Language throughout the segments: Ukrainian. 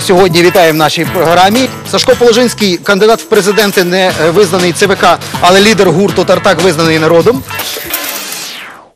Сьогодні вітаю в нашій програмі. Сашко Положинський, кандидат в президенти, не е, визнаний ЦВК, але лідер гурту Тартак визнаний народом.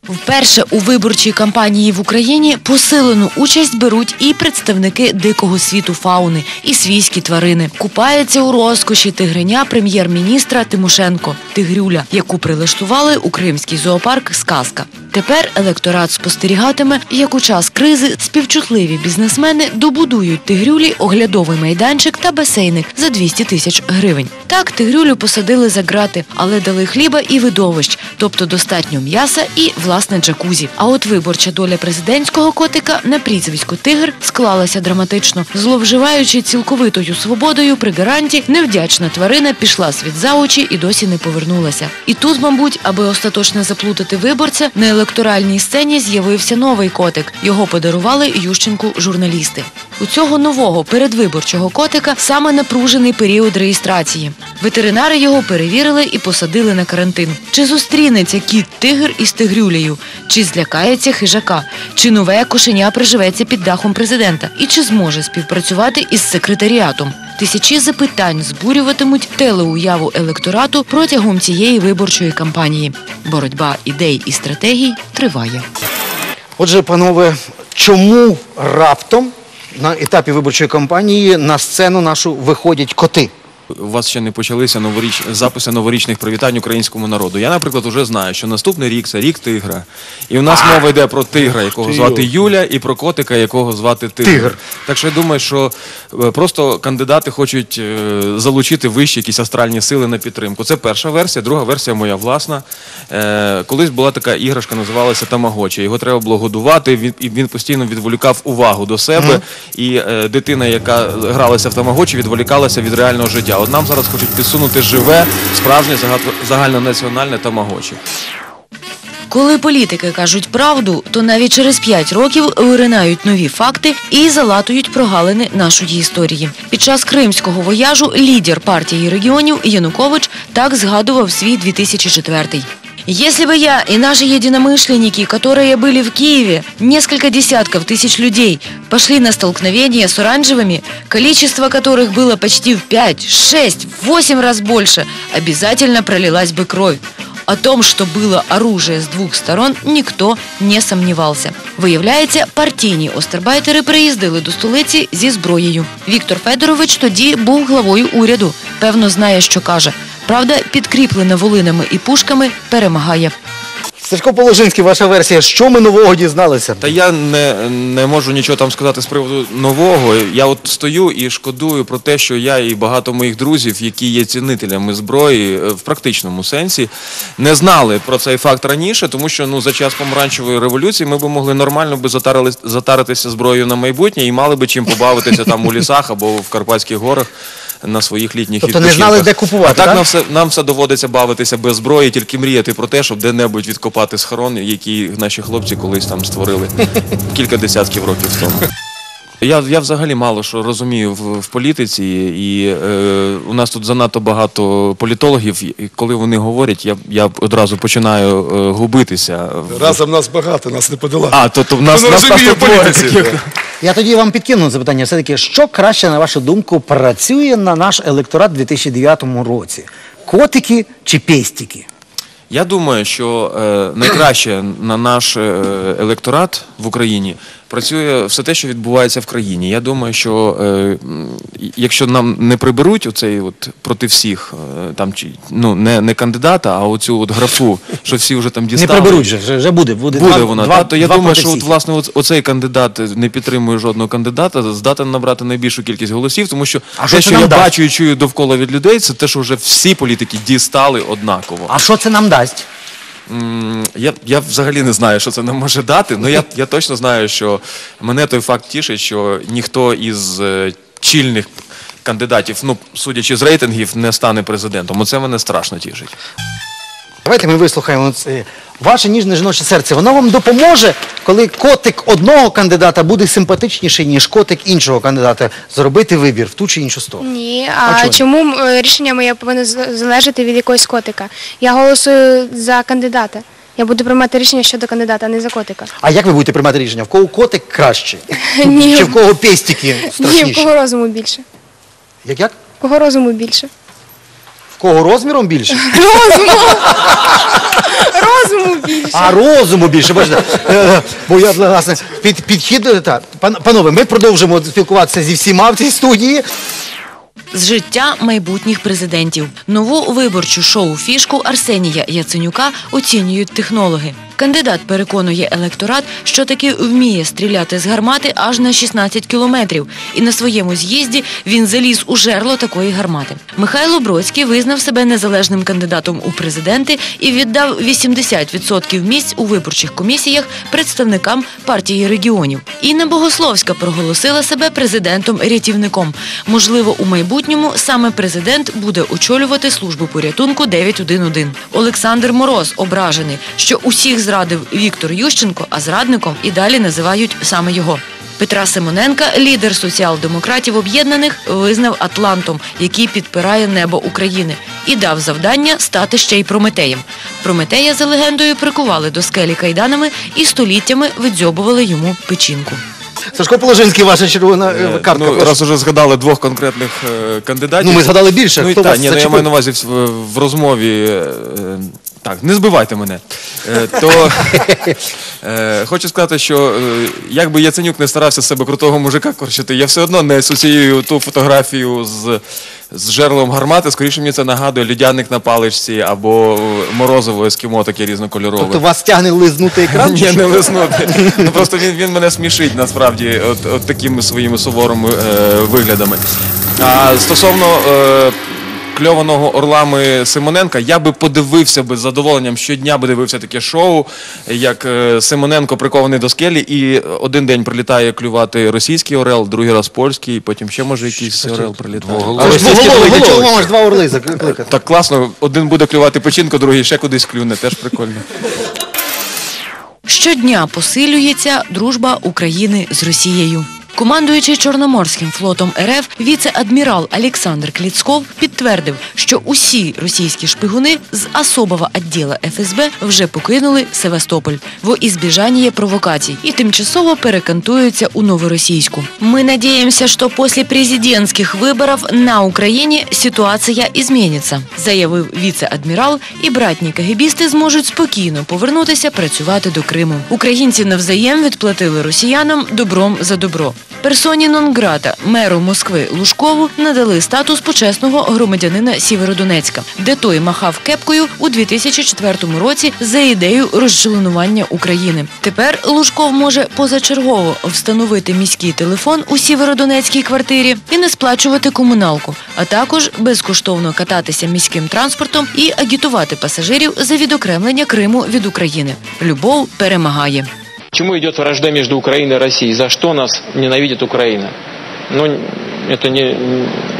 Вперше у виборчій кампанії в Україні посилену участь беруть і представники дикого світу фауни, і свійські тварини. Купається у розкоші тигриня прем'єр-міністра Тимошенко Тигрюля, яку прилаштували у кримський зоопарк Сказка. Тепер електорат спостерігатиме, як у час кризи співчутливі бізнесмени добудують тигрюлі оглядовий майданчик та басейник за 200 тисяч гривень. Так тигрюлю посадили за грати, але дали хліба і видовищ, тобто достатньо м'яса і власне джакузі. А от виборча доля президентського котика на прізвисько Тигр склалася драматично. Зловживаючи цілковитою свободою при гаранті, невдячна тварина пішла світ за очі і досі не повернулася. І тут, мабуть, аби остаточно заплутати виборця, на електоральній сцені з'явився новий котик. Його подарували Ющенку журналісти. У цього нового передвиборчого котика саме напружений період реєстрації. Ветеринари його перевірили і посадили на карантин. Чи зустрінеться кіт тигр із тигрюлею? Чи злякається хижака? Чи нове кошеня приживеться під дахом президента? І чи зможе співпрацювати із секретаріатом? Тисячі запитань збурюватимуть телеуяву електорату протягом цієї виборчої кампанії. Боротьба ідей і стратегій триває. Отже, панове, чому раптом на етапі виборчої кампанії на сцену нашу виходять коти? У вас ще не почалися новоріч... записи новорічних привітань українському народу. Я, наприклад, вже знаю, що наступний рік це рік тигра. І у нас мова йде про тигра, якого звати Юля, і про котика, якого звати Тигр. Тигр. Так що я думаю, що е, просто кандидати хочуть е, залучити вищі якісь астральні сили на підтримку. Це перша версія, друга версія моя власна. Е, Колись була така іграшка, називалася Тамагочі. Його треба було годувати, і він постійно відволікав увагу до себе. І дитина, яка гралася в Тамагочі, відволікалася від реального життя. От нам зараз хочуть підсунути живе, справжнє зага- загальнонаціональне Тамагочі. Коли політики кажуть правду, то навіть через 5 років виринають нові факти і залатують прогалини нашої історії. Під час кримського вояжу лідер партії регіонів Янукович так згадував свій 2004 Если бы я и наши единомышленники, которые были в Киеве, несколько десятков тысяч людей, пошли на столкновение с оранжевыми, количество которых было почти в 5, 6, 8 раз больше, обязательно пролилась бы кровь. О том, что было оружие с двух сторон, ніхто не сомнівався. Виявляється, партійні остербайтери приїздили до столиці зі зброєю. Віктор Федорович тоді був главою уряду. Певно, знає, що каже. Правда, підкріплена волинами і пушками перемагає. Сашко Положинський, ваша версія, що ми нового дізналися? Та я не, не можу нічого там сказати з приводу нового. Я от стою і шкодую про те, що я і багато моїх друзів, які є цінителями зброї е, в практичному сенсі, не знали про цей факт раніше, тому що ну за час помаранчевої революції ми б могли нормально би затарили, затаритися зброєю на майбутнє і мали би чим побавитися там у лісах або в Карпатських горах. На своїх літніх Тобто не знали, де купувати, А так, так? нам все нам все доводиться бавитися без зброї, тільки мріяти про те, щоб де-небудь відкопати схорон, який наші хлопці колись там створили кілька десятків років тому. Я, я взагалі мало що розумію в, в політиці, і е, у нас тут занадто багато політологів, і коли вони говорять, я, я одразу починаю е, губитися. Разом нас багато, нас не подолати. А, то, то в нас, нас, нас розуміє політиці, таких. Я тоді вам підкину запитання. Все-таки, що краще, на вашу думку, працює на наш електорат у 2009 році? Котики чи пестики? Я думаю, що е, найкраще на наш е, електорат в Україні працює все те, що відбувається в країні. Я думаю, що е, якщо нам не приберуть оцей от проти всіх, е, там чи ну не, не кандидата, а оцю от графу, що всі вже там Не дістали. приберуть же, вже, вже буде. Буде, Буде два, вона, два, та, то я два думаю, що от, власне от, оцей кандидат не підтримує жодного кандидата, здатен набрати найбільшу кількість голосів, тому що А те, що я дасть? бачу і чую довкола від людей, це те, що вже всі політики дістали однаково. А що це нам дасть? Я, я взагалі не знаю, що це нам може дати. але я, я точно знаю, що мене той факт тішить, що ніхто із е, чільних кандидатів, ну судячи з рейтингів, не стане президентом. Оце мене страшно тішить. Давайте ми вислухаємо це. Ваше ніжне жіноче серце, воно вам допоможе, коли котик одного кандидата буде симпатичніший, ніж котик іншого кандидата, зробити вибір в ту чи іншу сторону. Ні, А чому? чому е, рішення моє повинно з- залежати від якогось котика? Я голосую за кандидата. Я буду приймати рішення щодо кандидата, а не за котика. А як ви будете приймати рішення? В кого котик краще? Ні. Чи в кого пестики Ні, в страшніші? кого розуму більше? Як як? В кого розуму більше? В кого розміром більше? Розуму більше. А розуму більше, бачите. Бо я власне під підхід. Панове, ми продовжимо спілкуватися зі всіма в цій студії. З життя майбутніх президентів. Нову виборчу шоу-фішку Арсенія Яценюка оцінюють технологи. Кандидат переконує електорат, що таки вміє стріляти з гармати аж на 16 кілометрів. І на своєму з'їзді він заліз у жерло такої гармати. Михайло Бродський визнав себе незалежним кандидатом у президенти і віддав 80% місць у виборчих комісіях представникам партії регіонів. Інна Богословська проголосила себе президентом-рятівником. Можливо, у майбутньому саме президент буде очолювати службу порятунку 911. Олександр Мороз ображений, що усіх зрадив Віктор Ющенко, а зрадником і далі називають саме його. Петра Симоненка, лідер соціал-демократів об'єднаних, визнав Атлантом, який підпирає небо України, і дав завдання стати ще й Прометеєм. Прометея за легендою прикували до скелі кайданами і століттями видзьобували йому печінку. Сашко Положинський, ваша червона е, Е, картка. ну, прошу. раз уже згадали двох конкретних е, кандидатів. Ну, ми згадали більше. Ну, і Хто та, вас ні, ну, я зачепив? маю на увазі в, в розмові. е, так, не збивайте мене. Е, то е, хочу сказати, що е, як би Яценюк не старався з себе крутого мужика корчити, я все одно не асоціюю ту фотографію з, з жерлом гармати. Скоріше мені це нагадує льодяник на паличці або е, морозиво ескімо таке різнокольорове. Тобто вас тягне лизнути екран? Ні, не лиснути. Ну просто він, він мене смішить насправді от, от такими своїми суворими е, виглядами. А стосовно е, кльованого орлами Симоненка, я би подивився би з задоволенням щодня би дивився таке шоу, як е, Симоненко прикований до скелі, і один день прилітає клювати російський орел, другий раз польський, потім ще може якийсь орел прилітає. А А ви ж для чого два орли закликати? Так класно, один буде клювати печінку, другий ще кудись клюне, теж прикольно. Щодня посилюється дружба України з Росією. Командуючий Чорноморським флотом РФ віце-адмірал Олександр Кліцков підтвердив, що усі російські шпигуни з особого відділу ФСБ вже покинули Севастополь во ізбіжання провокацій і тимчасово перекантуються у Новоросійську. Ми надіємося, що після президентських виборів на Україні ситуація зміниться, заявив віце-адмірал, і братні кагебісти зможуть спокійно повернутися працювати до Криму. Українці навзаєм відплатили росіянам добром за добро. Персоні нон-грата меру Москви Лужкову надали статус почесного громадянина Сєвєродонецька, де той махав кепкою у 2004 році за ідею розчленування України. Тепер Лужков може позачергово встановити міський телефон у Сєвєродонецькій квартирі і не сплачувати комуналку, а також безкоштовно кататися міським транспортом і агітувати пасажирів за відокремлення Криму від України. Любов перемагає. Почему идет вражда между Украиной и Россией? За что нас ненавидит Украина? Ну, это не,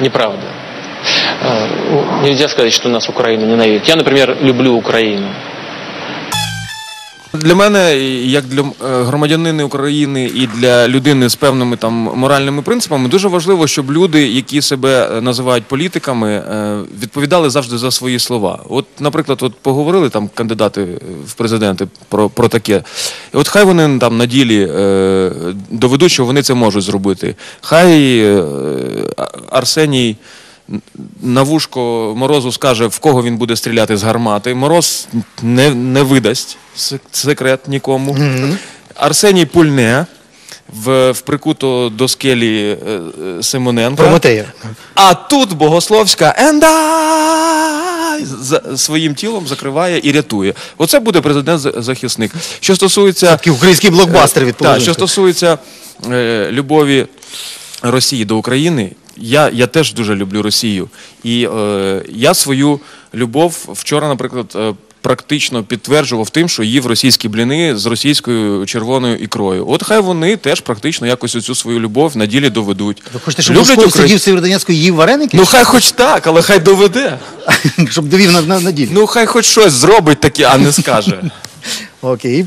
неправда. Ну, Нельзя сказать, что нас Украина ненавидит. Я, например, люблю Украину. Для мене, як для е, громадянина України і для людини з певними там моральними принципами, дуже важливо, щоб люди, які себе е, називають політиками, е, відповідали завжди за свої слова. От, наприклад, от поговорили там кандидати в президенти про, про таке. І от хай вони там на ділі доведуть, що вони це можуть зробити. Хай Арсеній на вушко Морозу скаже, в кого він буде стріляти з гармати. Мороз не, не видасть секрет нікому. Арсеній пульне в, в прикуто до скелі е, е, Симоненка. А тут Богословська ендай за своїм тілом закриває і рятує. Оце буде президент-захисник. Що стосується Такий український блокбастер від так, що стосується е, любові Росії до України, я, я теж дуже люблю Росію. І е, я свою любов вчора, наприклад, е, практично підтверджував тим, що їв російські бліни з російською червоною ікрою. От хай вони теж практично якось оцю свою любов на ділі доведуть. Ви хочете, щоб Люблять Лужков Україну? сидів Сєвєродонецьку і їв вареники? Ну хай хоч так, але хай доведе. щоб довів на, на, на ділі. Ну хай хоч щось зробить таке, а не скаже. Окей.